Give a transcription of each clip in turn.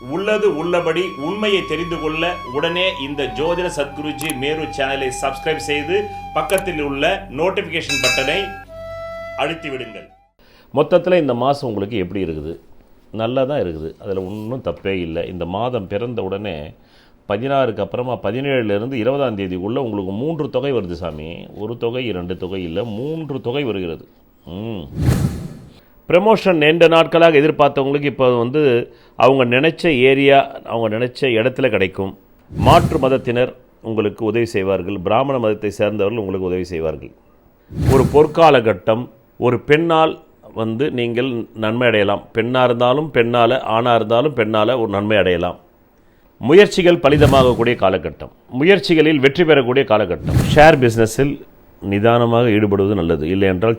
உள்ளது உள்ளபடி உண்மையை தெரிந்து கொள்ள உடனே இந்த ஜோதிட சத்குருஜி மேரு சேனலை சப்ஸ்கிரைப் செய்து பக்கத்தில் உள்ள நோட்டிஃபிகேஷன் பட்டனை அழுத்தி விடுங்கள். மொத்தத்தில் இந்த மாதம் உங்களுக்கு எப்படி இருக்குது? நல்லா தான் இருக்குது. அதில் ஒன்றும் தப்பே இல்லை. இந்த மாதம் பிறந்த உடனே பதினாறுக்கு அப்புறமா பதினேழுலேருந்து இருபதாம் தேதிக்குள்ளே உங்களுக்கு மூன்று தொகை வருது சாமி. ஒரு தொகை இரண்டு தொகை இல்லை மூன்று தொகை வருகிறது. ம். ப்ரமோஷன் நீண்ட நாட்களாக எதிர்பார்த்தவங்களுக்கு இப்போ வந்து அவங்க நினச்ச ஏரியா அவங்க நினச்ச இடத்துல கிடைக்கும். மாற்று மதத்தினர் உங்களுக்கு உதவி செய்வார்கள். பிராமண மதத்தை சேர்ந்தவர்கள் உங்களுக்கு உதவி செய்வார்கள். ஒரு பொற்கால கட்டம் ஒரு பெண்ணால் வந்து நீங்கள் நன்மை அடையலாம். பெண்ணாக இருந்தாலும் பெண்ணால் ஆணாக இருந்தாலும் பெண்ணால் ஒரு நன்மை அடையலாம். முயற்சிகள் பலிதமாகக்கூடிய காலகட்டம். முயற்சிகளில் வெற்றி பெறக்கூடிய காலகட்டம். ஷேர் பிஸ்னஸில் நிதானமாக ஈடுபடுவது நல்லது. இல்லை என்றால்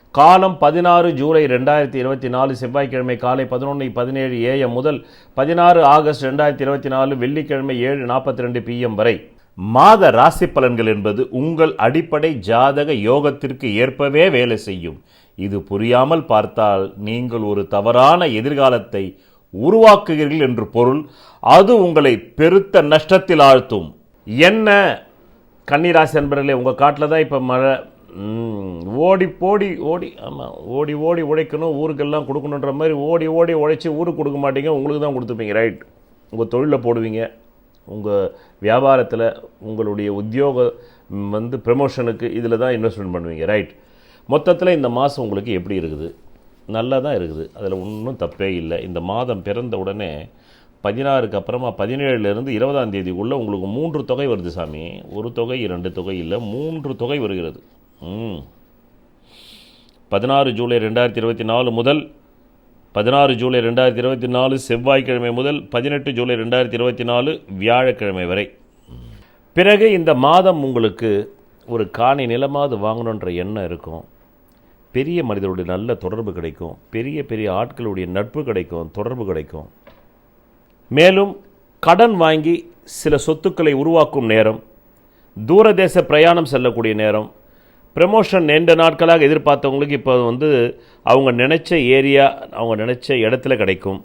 காலம் பதினாறு ஜூலை ரெண்டாயிரத்தி இருபத்தி நாலு செவ்வாய்க்கிழமை காலை பதினொன்று பதினேழு ஏஎம் முதல் பதினாறு ஆகஸ்ட் ரெண்டாயிரத்தி இருபத்தி நாலு வெள்ளிக்கிழமை ஏழு நாற்பத்தி ரெண்டு பிஎம் வரை. மாத ராசி பலன்கள் என்பது உங்கள் அடிப்படை ஜாதக யோகத்திற்கு ஏற்பவே வேலை செய்யும். இது புரியாமல் பார்த்தால் நீங்கள் ஒரு தவறான எதிர்காலத்தை உருவாக்குகிறீர்கள் என்று பொருள். அது உங்களை பெருத்த நஷ்டத்தில் ஆழ்த்தும். என்ன? கன்னிராசி அன்பர்களே உங்கள் காட்டில் தான் இப்போ மழை ஓடி போடி ஓடி ஆமாம் ஓடி ஓடி உழைக்கணும் ஊருக்கெல்லாம் கொடுக்கணுன்ற மாதிரி ஓடி ஓடி உழைச்சி ஊருக்கு கொடுக்க மாட்டீங்க உங்களுக்கு தான் கொடுத்துப்பீங்க ரைட் உங்கள் தொழிலில் போடுவீங்க உங்கள் வியாபாரத்தில் உங்களுடைய உத்தியோக வந்து ப்ரமோஷனுக்கு இதில் தான் இன்வெஸ்ட்மெண்ட் பண்ணுவீங்க ரைட் மொத்தத்தில் இந்த மாதம் உங்களுக்கு எப்படி இருக்குது? நல்லா தான் இருக்குது அதில் ஒன்றும் தப்பே இல்லை. இந்த மாதம் பிறந்த உடனே பதினாறுக்கு அப்புறமா பதினேழுலேருந்து இருபதாம் தேதிக்குள்ளே உங்களுக்கு மூன்று தொகை வருது சாமி. ஒரு தொகை இரண்டு தொகை இல்லை மூன்று தொகை வருகிறது. பதினாறு ஜூலை ரெண்டாயிரத்தி இருபத்தி நாலு முதல் பதினாறு ஜூலை ரெண்டாயிரத்தி இருபத்தி நாலு செவ்வாய்க்கிழமை முதல் பதினெட்டு ஜூலை ரெண்டாயிரத்தி இருபத்தி நாலு வியாழக்கிழமை வரை. பிறகு இந்த மாதம் உங்களுக்கு ஒரு காணி நிலமாவது வாங்கணுன்ற எண்ணம் இருக்கும். பெரிய மனிதருடைய நல்ல தொடர்பு கிடைக்கும். பெரிய பெரிய ஆட்களுடைய நட்பு கிடைக்கும் தொடர்பு கிடைக்கும். மேலும் கடன் வாங்கி சில சொத்துக்களை உருவாக்கும் நேரம் தூரதேச பிரயாணம் செல்லக்கூடிய நேரம் ப்ரமோஷன் நீண்ட நாட்களாக எதிர்பார்த்தவங்களுக்கு இப்போ வந்து அவங்க நினச்ச ஏரியா அவங்க நினச்ச இடத்துல கிடைக்கும்.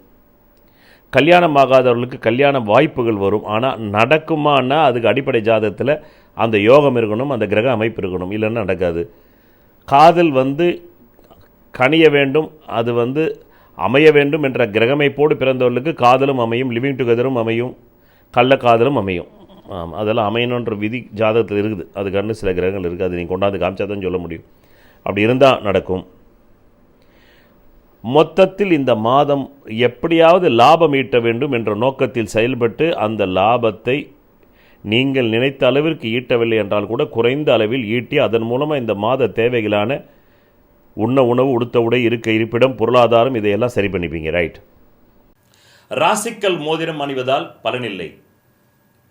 கல்யாணம் ஆகாதவர்களுக்கு கல்யாண வாய்ப்புகள் வரும். ஆனால் நடக்குமான்னா அதுக்கு அடிப்படை ஜாதகத்தில் அந்த யோகம் இருக்கணும் அந்த கிரக அமைப்பு இருக்கணும். இல்லைன்னா நடக்காது. காதல் வந்து கனிய வேண்டும் அது வந்து அமைய வேண்டும் என்ற கிரகமைப்போடு பிறந்தவர்களுக்கு காதலும் அமையும் லிவிங் டுகெதரும் அமையும் கள்ளக்காதலும் அமையும். அதெல்லாம் அமையணுன்ற விதி ஜாதகத்தில் இருக்குது. அதுக்கான சில கிரகங்கள் இருக்குது. அது நீங்கள் கொண்டாந்து காமிச்சா தான் சொல்ல முடியும். அப்படி இருந்தால் நடக்கும். மொத்தத்தில் இந்த மாதம் எப்படியாவது லாபம் ஈட்ட வேண்டும் என்ற நோக்கத்தில் செயல்பட்டு அந்த லாபத்தை நீங்கள் நினைத்த அளவிற்கு ஈட்டவில்லை என்றால் கூட குறைந்த அளவில் ஈட்டி அதன் மூலமாக இந்த மாத தேவைகளான உண்ண உணவு உடுத்த உடை இருக்க இருப்பிடம் பொருளாதாரம் இதையெல்லாம் சரி பண்ணிப்பீங்க. ரைட் ராசிக்கல் மோதிரம் அணிவதால் பலனில்லை.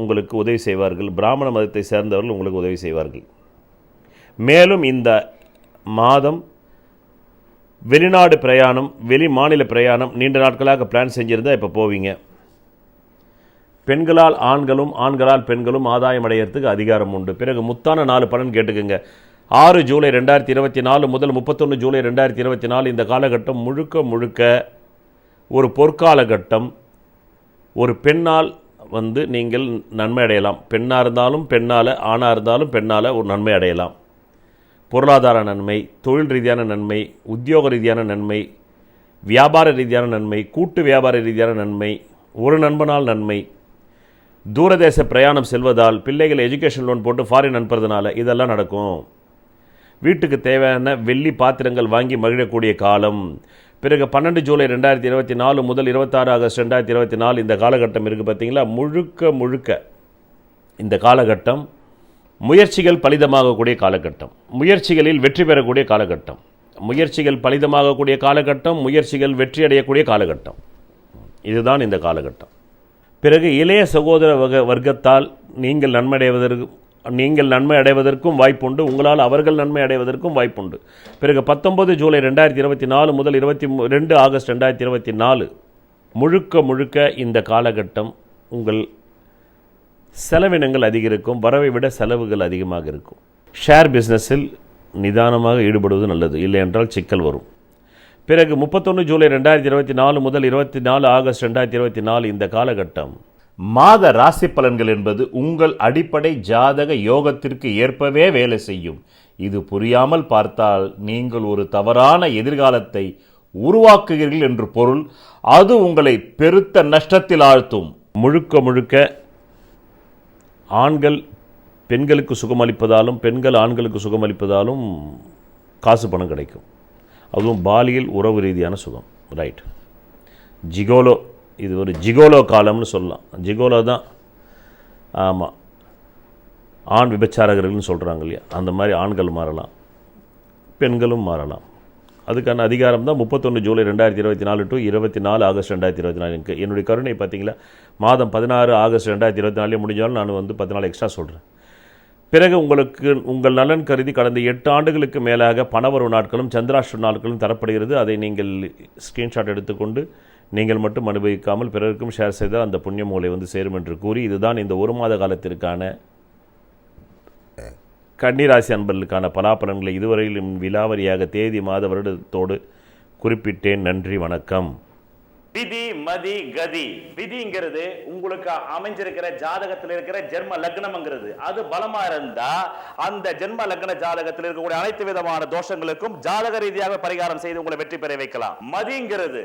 உங்களுக்கு உதவி செய்வார்கள். பிராமண மதத்தை சேர்ந்தவர்கள் உங்களுக்கு உதவி செய்வார்கள். மேலும் இந்த மாதம் வெளிநாடு பிரயாணம் வெளி மாநில பிரயாணம் நீண்ட நாட்களாக பிளான் செஞ்சுருந்தா இப்போ போவீங்க. பெண்களால் ஆண்களும் ஆண்களால் பெண்களும் ஆதாயம் அடையிறதுக்கு அதிகாரம் உண்டு. பிறகு முத்தான நாலு பலன் கேட்டுக்குங்க. ஆறு ஜூலை ரெண்டாயிரத்தி இருபத்தி நாலு முதல் முப்பத்தொன்று ஜூலை ரெண்டாயிரத்தி இருபத்தி நாலு இந்த காலகட்டம் முழுக்க முழுக்க ஒரு பொற்காலகட்டம். ஒரு பெண்ணால் வந்து நீங்கள் நன்மை அடையலாம். பெண்ணாக இருந்தாலும் பெண்ணால் ஆணாக இருந்தாலும் பெண்ணால் ஒரு நன்மை அடையலாம். பொருளாதார நன்மை தொழில் ரீதியான நன்மை உத்தியோக ரீதியான நன்மை வியாபார ரீதியான நன்மை கூட்டு வியாபார ரீதியான நன்மை ஒரு நண்பனால் நன்மை தூரதேச பிரயாணம் செல்வதால் பிள்ளைகள் எஜுகேஷன் லோன் போட்டு ஃபாரின் அனுப்புறதுனால இதெல்லாம் நடக்கும். வீட்டுக்கு தேவையான வெள்ளி பாத்திரங்கள் வாங்கி மகிழக்கூடிய காலம் பிறகு பன்னெண்டு ஜூலை ரெண்டாயிரத்தி இருபத்தி நாலு முதல் இருபத்தாறு ஆகஸ்ட் ரெண்டாயிரத்தி இருபத்தி நாலு இந்த காலகட்டம் இருக்குது பார்த்தீங்களா முழுக்க முழுக்க இந்த காலகட்டம் முயற்சிகள் பலிதமாகக்கூடிய காலகட்டம். முயற்சிகளில் வெற்றி பெறக்கூடிய காலகட்டம். முயற்சிகள் பலிதமாகக்கூடிய காலகட்டம் முயற்சிகள் வெற்றி அடையக்கூடிய காலகட்டம். இதுதான் இந்த காலகட்டம். பிறகு இளைய சகோதர வக வர்க்கத்தால் நீங்கள் நன்மடைவதற்கு நீங்கள் நன்மை அடைவதற்கும் வாய்ப்புண்டு. உங்களால் அவர்கள் நன்மை அடைவதற்கும் வாய்ப்புண்டு. பிறகு பத்தொன்பது ஜூலை ரெண்டாயிரத்தி இருபத்தி நாலு முதல் இருபத்தி ரெண்டு ஆகஸ்ட் ரெண்டாயிரத்தி இருபத்தி நாலு முழுக்க முழுக்க இந்த காலகட்டம் உங்கள் செலவினங்கள் அதிகரிக்கும் வரவை விட செலவுகள் அதிகமாக இருக்கும். ஷேர் பிஸ்னஸில் நிதானமாக ஈடுபடுவது நல்லது இல்லை என்றால் சிக்கல் வரும். பிறகு முப்பத்தொன்று ஜூலை ரெண்டாயிரத்தி இருபத்தி நாலு முதல் இருபத்தி நாலு ஆகஸ்ட் ரெண்டாயிரத்தி இருபத்தி நாலு இந்த காலகட்டம் மாத ராசி பலன்கள் என்பது உங்கள் அடிப்படை ஜாதக யோகத்திற்கு ஏற்பவே வேலை செய்யும். இது புரியாமல் பார்த்தால் நீங்கள் ஒரு தவறான எதிர்காலத்தை உருவாக்குகிறீர்கள் என்று பொருள். அது உங்களை பெருத்த நஷ்டத்தில் ஆழ்த்தும். முழுக்க முழுக்க ஆண்கள் பெண்களுக்கு சுகமளிப்பதாலும் பெண்கள் ஆண்களுக்கு சுகமளிப்பதாலும் காசு பணம் கிடைக்கும். அதுவும் பாலியல் உறவு ரீதியான சுகம். ரைட் ஜிகோலோ இது ஒரு ஜிகோலோ காலம்னு சொல்லலாம். ஜிகோலோ தான் ஆமாம் ஆண் விபச்சாரகர்கள்னு சொல்கிறாங்க இல்லையா? அந்த மாதிரி ஆண்கள் மாறலாம் பெண்களும் மாறலாம். அதுக்கான அதிகாரம் தான் முப்பத்தொன்று ஜூலை ரெண்டாயிரத்தி இருபத்தி நாலு டு இருபத்தி நாலு ஆகஸ்ட் ரெண்டாயிரத்தி இருபத்தி நாலு எனக்கு என்னுடைய கருணை பார்த்தீங்களா மாதம் பதினாறு ஆகஸ்ட் ரெண்டாயிரத்தி இருபத்தி நாலே முடிஞ்சாலும் நான் வந்து பதினாலு எக்ஸ்ட்ரா சொல்கிறேன் பிறகு உங்களுக்கு உங்கள் நலன் கருதி கடந்த எட்டு ஆண்டுகளுக்கு மேலாக பணவரவு நாட்களும் சந்திராஷ்டிர நாட்களும் தரப்படுகிறது. அதை நீங்கள் ஸ்க்ரீன்ஷாட் எடுத்துக்கொண்டு நீங்கள் மட்டும் அனுபவிக்காமல் பிறருக்கும் ஷேர் செய்தால் அந்த புண்ணிய மூலை வந்து சேரும் என்று கூறி இதுதான் இந்த ஒரு மாத காலத்திற்கான கன்னிராசி அன்பர்களுக்கான பலாபலன்களை இதுவரையிலும் விலாவரியாக தேதி மாத வருடத்தோடு குறிப்பிட்டேன். நன்றி வணக்கம். விதி மதி கதி. விதிங்கிறது உங்களுக்கு அமைஞ்சிருக்கிற ஜாதகத்தில் இருக்கிற ஜென்ம லக்னம்ங்கிறது. அது பலமா இருந்தா அந்த ஜென்ம லக்ன ஜாதகத்தில் இருக்கக்கூடிய அனைத்து விதமான தோஷங்களுக்கும் ஜாதக ரீதியாக பரிகாரம் செய்து உங்களை வெற்றி பெற வைக்கலாம். மதிங்கிறது